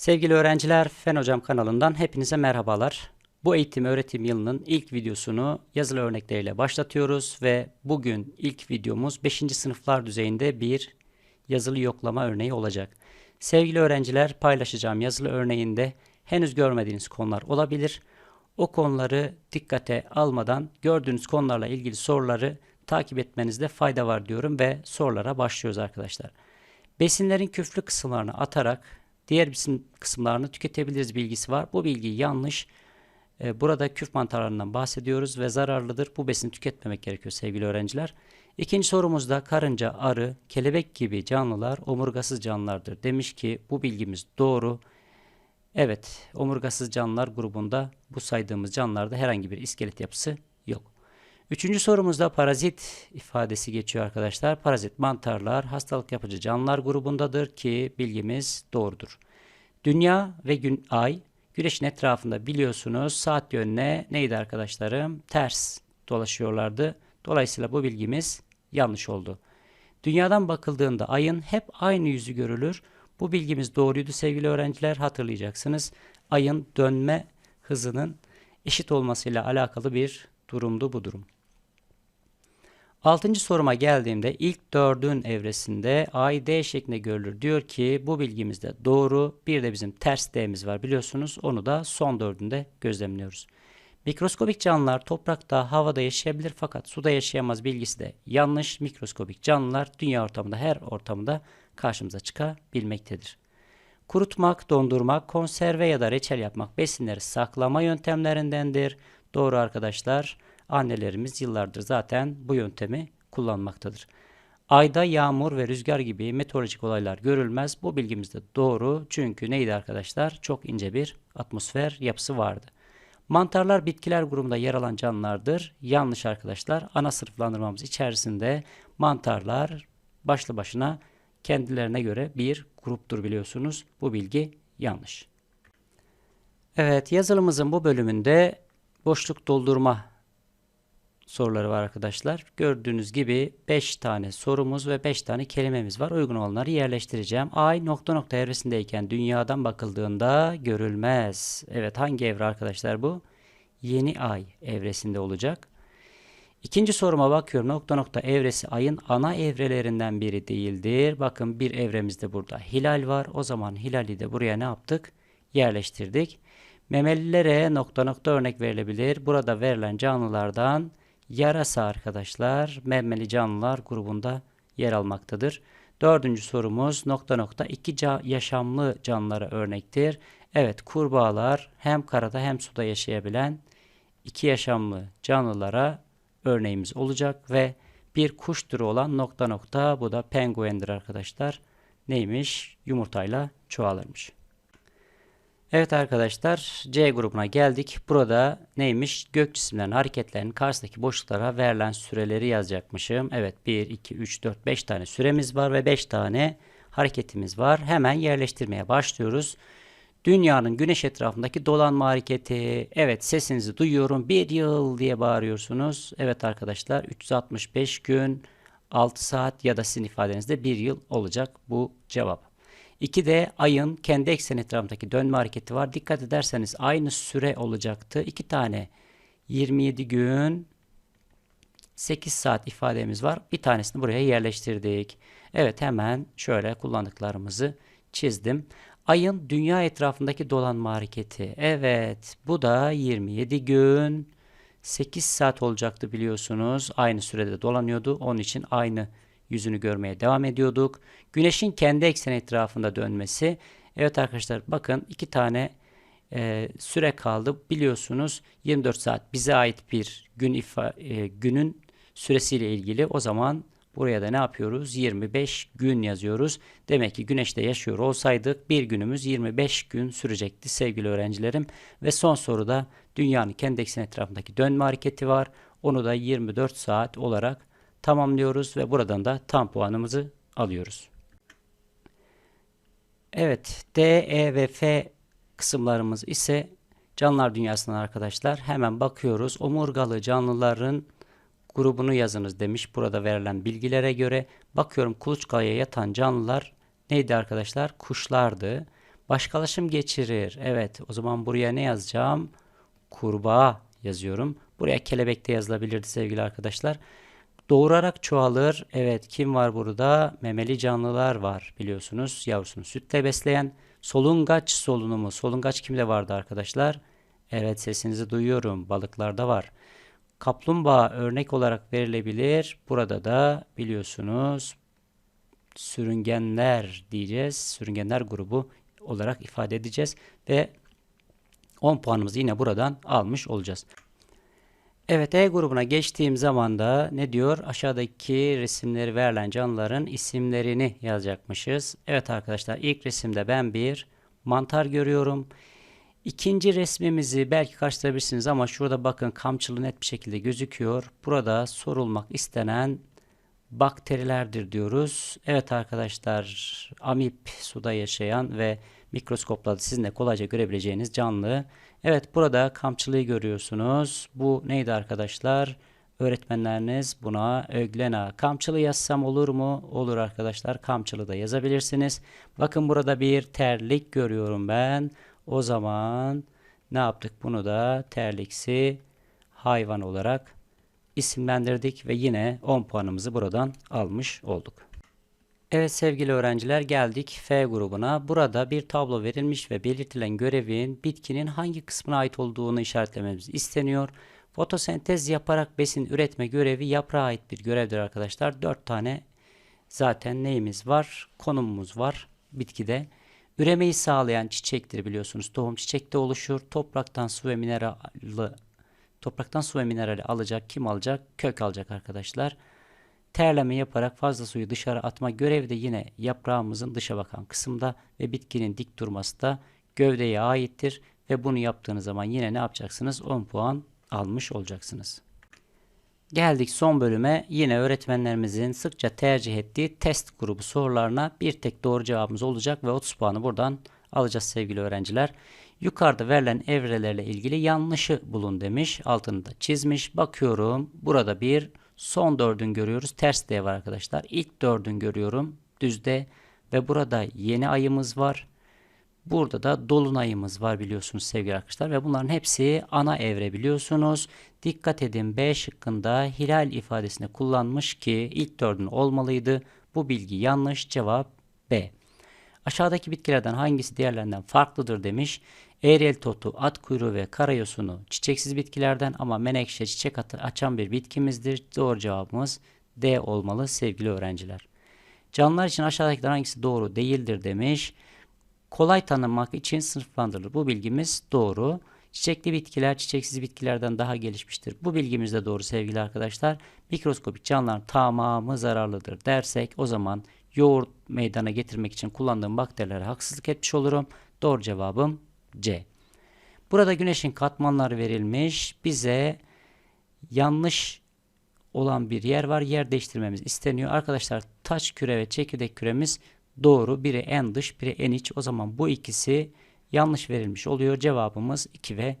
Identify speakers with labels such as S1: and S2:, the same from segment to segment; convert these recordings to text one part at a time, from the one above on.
S1: Sevgili öğrenciler, Fen Hocam kanalından hepinize merhabalar. Bu eğitim öğretim yılının ilk videosunu yazılı örnekleriyle başlatıyoruz ve bugün ilk videomuz 5. sınıflar düzeyinde bir yazılı yoklama örneği olacak. Sevgili öğrenciler, paylaşacağım yazılı örneğinde henüz görmediğiniz konular olabilir. O konuları dikkate almadan gördüğünüz konularla ilgili soruları takip etmenizde fayda var diyorum ve sorulara başlıyoruz arkadaşlar. Besinlerin küflü kısımlarını atarak diğer besin kısımlarını tüketebiliriz bilgisi var. Bu bilgi yanlış. Ee, Burada küf mantarlarından bahsediyoruz ve zararlıdır. Bu besini tüketmemek gerekiyor sevgili öğrenciler. İkinci sorumuzda karınca, arı, kelebek gibi canlılar omurgasız canlılardır. Demiş ki bu bilgimiz doğru. Evet, omurgasız canlılar grubunda bu saydığımız canlılarda herhangi bir iskelet yapısı yok. Üçüncü sorumuzda parazit ifadesi geçiyor arkadaşlar. Parazit mantarlar hastalık yapıcı canlılar grubundadır ki bilgimiz doğrudur. Dünya ve gün ay güneşin etrafında biliyorsunuz saat yönüne neydi arkadaşlarım? Ters dolaşıyorlardı. Dolayısıyla bu bilgimiz yanlış oldu. Dünyadan bakıldığında ayın hep aynı yüzü görülür. Bu bilgimiz doğruydu sevgili öğrenciler hatırlayacaksınız. Ayın dönme hızının eşit olmasıyla alakalı bir durumdu bu durum. Altıncı soruma geldiğimde ilk dördün evresinde A, D şeklinde görülür. Diyor ki bu bilgimiz de doğru. Bir de bizim ters D'miz var biliyorsunuz. Onu da son dördünde gözlemliyoruz. Mikroskobik canlılar toprakta, havada yaşayabilir fakat suda yaşayamaz bilgisi de yanlış. Mikroskobik canlılar dünya ortamında her ortamda karşımıza çıkabilmektedir. Kurutmak, dondurmak, konserve ya da reçel yapmak besinleri saklama yöntemlerindendir. Doğru arkadaşlar. Annelerimiz yıllardır zaten bu yöntemi kullanmaktadır. Ayda yağmur ve rüzgar gibi meteorolojik olaylar görülmez. Bu bilgimiz de doğru. Çünkü neydi arkadaşlar? Çok ince bir atmosfer yapısı vardı. Mantarlar bitkiler grubunda yer alan canlılardır. Yanlış arkadaşlar. Ana sınıflandırmamız içerisinde mantarlar başlı başına kendilerine göre bir gruptur biliyorsunuz. Bu bilgi yanlış. Evet yazılımızın bu bölümünde boşluk doldurma soruları var arkadaşlar. Gördüğünüz gibi 5 tane sorumuz ve 5 tane kelimemiz var. Uygun olanları yerleştireceğim. Ay nokta nokta evresindeyken dünyadan bakıldığında görülmez. Evet hangi evre arkadaşlar bu? Yeni ay evresinde olacak. İkinci soruma bakıyorum. Nokta nokta evresi ayın ana evrelerinden biri değildir. Bakın bir evremizde burada hilal var. O zaman hilali de buraya ne yaptık? Yerleştirdik. Memelilere nokta nokta örnek verilebilir. Burada verilen canlılardan yarasa arkadaşlar memeli canlılar grubunda yer almaktadır. Dördüncü sorumuz nokta nokta iki ca yaşamlı canlılara örnektir. Evet kurbağalar hem karada hem suda yaşayabilen iki yaşamlı canlılara örneğimiz olacak ve bir kuş türü olan nokta nokta bu da penguendir arkadaşlar. Neymiş? Yumurtayla çoğalırmış. Evet arkadaşlar C grubuna geldik. Burada neymiş? Gök cisimlerinin hareketlerinin karşısındaki boşluklara verilen süreleri yazacakmışım. Evet 1, 2, 3, 4, 5 tane süremiz var ve 5 tane hareketimiz var. Hemen yerleştirmeye başlıyoruz. Dünyanın güneş etrafındaki dolanma hareketi. Evet sesinizi duyuyorum. Bir yıl diye bağırıyorsunuz. Evet arkadaşlar 365 gün 6 saat ya da sizin ifadenizde bir yıl olacak bu cevap. 2 de ayın kendi ekseni etrafındaki dönme hareketi var. Dikkat ederseniz aynı süre olacaktı. 2 tane 27 gün 8 saat ifademiz var. Bir tanesini buraya yerleştirdik. Evet hemen şöyle kullandıklarımızı çizdim. Ayın dünya etrafındaki dolanma hareketi. Evet bu da 27 gün 8 saat olacaktı biliyorsunuz. Aynı sürede dolanıyordu. Onun için aynı yüzünü görmeye devam ediyorduk. Güneşin kendi ekseni etrafında dönmesi. Evet arkadaşlar bakın iki tane e, süre kaldı. Biliyorsunuz 24 saat bize ait bir gün ifa, e, günün süresiyle ilgili. O zaman buraya da ne yapıyoruz? 25 gün yazıyoruz. Demek ki güneşte yaşıyor olsaydık bir günümüz 25 gün sürecekti sevgili öğrencilerim. Ve son soruda dünyanın kendi ekseni etrafındaki dönme hareketi var. Onu da 24 saat olarak tamamlıyoruz ve buradan da tam puanımızı alıyoruz. Evet D, E ve F kısımlarımız ise canlılar dünyasından arkadaşlar. Hemen bakıyoruz. Omurgalı canlıların grubunu yazınız demiş. Burada verilen bilgilere göre bakıyorum kuluçkaya yatan canlılar neydi arkadaşlar? Kuşlardı. Başkalaşım geçirir. Evet o zaman buraya ne yazacağım? Kurbağa yazıyorum. Buraya kelebek de yazılabilirdi sevgili arkadaşlar. Doğurarak çoğalır. Evet kim var burada? Memeli canlılar var biliyorsunuz. Yavrusunu sütle besleyen solungaç solunumu. Solungaç kimde vardı arkadaşlar? Evet sesinizi duyuyorum. Balıklarda var. Kaplumbağa örnek olarak verilebilir. Burada da biliyorsunuz sürüngenler diyeceğiz. Sürüngenler grubu olarak ifade edeceğiz ve 10 puanımızı yine buradan almış olacağız. Evet E grubuna geçtiğim zaman da ne diyor? Aşağıdaki resimleri verilen canlıların isimlerini yazacakmışız. Evet arkadaşlar ilk resimde ben bir mantar görüyorum. İkinci resmimizi belki karşılayabilirsiniz ama şurada bakın kamçılı net bir şekilde gözüküyor. Burada sorulmak istenen bakterilerdir diyoruz. Evet arkadaşlar amip suda yaşayan ve mikroskopla sizin de kolayca görebileceğiniz canlı. Evet burada kamçılıyı görüyorsunuz. Bu neydi arkadaşlar? Öğretmenleriniz buna öglena. Kamçılı yazsam olur mu? Olur arkadaşlar. Kamçılı da yazabilirsiniz. Bakın burada bir terlik görüyorum ben. O zaman ne yaptık? Bunu da terliksi hayvan olarak isimlendirdik ve yine 10 puanımızı buradan almış olduk. Evet sevgili öğrenciler geldik F grubuna. Burada bir tablo verilmiş ve belirtilen görevin bitkinin hangi kısmına ait olduğunu işaretlememiz isteniyor. Fotosentez yaparak besin üretme görevi yaprağa ait bir görevdir arkadaşlar. 4 tane zaten neyimiz var? Konumumuz var bitkide. Üremeyi sağlayan çiçektir biliyorsunuz. Tohum çiçekte oluşur. Topraktan su ve minerali topraktan su ve minerali alacak. Kim alacak? Kök alacak arkadaşlar. Terleme yaparak fazla suyu dışarı atma görevi de yine yaprağımızın dışa bakan kısımda ve bitkinin dik durması da gövdeye aittir. Ve bunu yaptığınız zaman yine ne yapacaksınız? 10 puan almış olacaksınız. Geldik son bölüme. Yine öğretmenlerimizin sıkça tercih ettiği test grubu sorularına bir tek doğru cevabımız olacak ve 30 puanı buradan alacağız sevgili öğrenciler. Yukarıda verilen evrelerle ilgili yanlışı bulun demiş. Altını da çizmiş. Bakıyorum. Burada bir son dördün görüyoruz. Ters D var arkadaşlar. İlk dördün görüyorum. Düzde. Ve burada yeni ayımız var. Burada da dolunayımız var biliyorsunuz sevgili arkadaşlar ve bunların hepsi ana evre biliyorsunuz. Dikkat edin B şıkkında hilal ifadesini kullanmış ki ilk dördün olmalıydı. Bu bilgi yanlış. Cevap B. Aşağıdaki bitkilerden hangisi diğerlerinden farklıdır demiş. Eğrel totu, at kuyruğu ve karayosunu çiçeksiz bitkilerden ama menekşe çiçek açan bir bitkimizdir. Doğru cevabımız D olmalı sevgili öğrenciler. Canlılar için aşağıdakilerden hangisi doğru değildir demiş kolay tanımak için sınıflandırılır. Bu bilgimiz doğru. Çiçekli bitkiler çiçeksiz bitkilerden daha gelişmiştir. Bu bilgimiz de doğru sevgili arkadaşlar. Mikroskopik canlıların tamamı zararlıdır dersek o zaman yoğurt meydana getirmek için kullandığım bakterilere haksızlık etmiş olurum. Doğru cevabım C. Burada güneşin katmanları verilmiş. Bize yanlış olan bir yer var. Yer değiştirmemiz isteniyor. Arkadaşlar taş küre ve çekirdek küremiz doğru. Biri en dış, biri en iç. O zaman bu ikisi yanlış verilmiş oluyor. Cevabımız 2 ve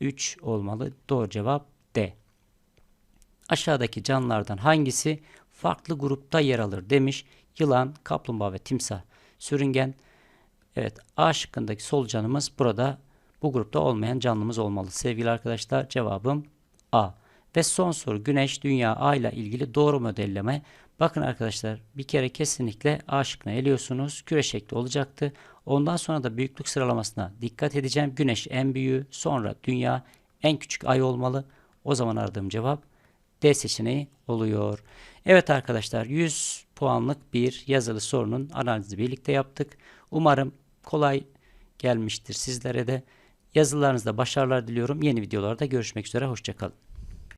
S1: 3 olmalı. Doğru cevap D. Aşağıdaki canlılardan hangisi farklı grupta yer alır demiş. Yılan, kaplumbağa ve timsah. Sürüngen. Evet A şıkkındaki solucanımız burada bu grupta olmayan canlımız olmalı. Sevgili arkadaşlar cevabım A. Ve son soru Güneş, Dünya, Ay ile ilgili doğru modelleme. Bakın arkadaşlar bir kere kesinlikle A şıkkını eliyorsunuz. Küre şekli olacaktı. Ondan sonra da büyüklük sıralamasına dikkat edeceğim. Güneş en büyüğü, sonra Dünya, en küçük Ay olmalı. O zaman aradığım cevap D seçeneği oluyor. Evet arkadaşlar 100 puanlık bir yazılı sorunun analizini birlikte yaptık. Umarım kolay gelmiştir sizlere de. Yazılarınızda başarılar diliyorum. Yeni videolarda görüşmek üzere. Hoşçakalın.